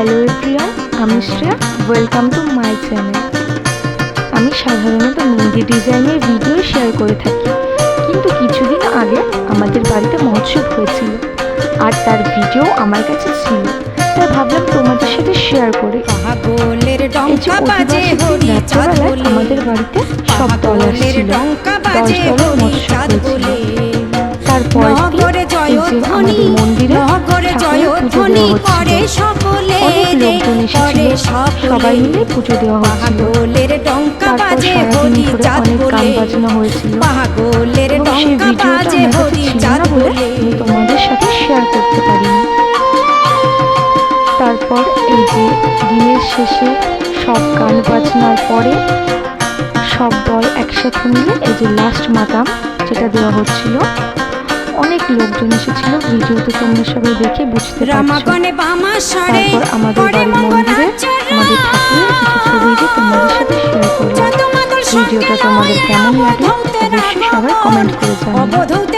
Hello everyone আমি Shreya. Welcome to my channel আমি সাধারণত মেহেন্দি ডিজাইনের ভিডিও শেয়ার করে থাকি। কিন্তু কিছুদিন আগে আমাদের বাড়িতে মহোৎসব হয়েছিল আর তার ভিডিও আমার কাছে ছিল। তাই ভাবলাম তোমাদের সাথে শেয়ার করে। রাত্রেবেলায় আমাদের বাড়িতে সব দল আসছিল। দশ দলের চাঁদ বলে তারপর আমাদের মন্দিরে ঠাকুরের পুজো জয়ধ্বনি দেওয়া করে হচ্ছিল লোকজন এসেছিল। সবাই মিলে পুজো দেওয়া ডঙ্কা তারপর সারাদিন ধরে অনেক গান বাজনা হয়েছিল। এবং সেই ভিডিওটা আমার কাছে ছিল না বলে বলে। আমি তোমাদের সাথে শেয়ার করতে পারিনি। তারপর এই যে দিনের শেষে সব গান বাজনার পরে সব দল একসাথে মিলে এই যে লাস্ট মাতাম যেটা দেওয়া হচ্ছিল অনেক লোকজন এসেছিল। ভিডিওতে তোমরা সবাই দেখে বুঝতে পারছ। তারপর আমাদের ভিডিওটা তোমাদের কেমন অবধূতেরা অবশ্যই সবাই কমেন্ট করে জানাবে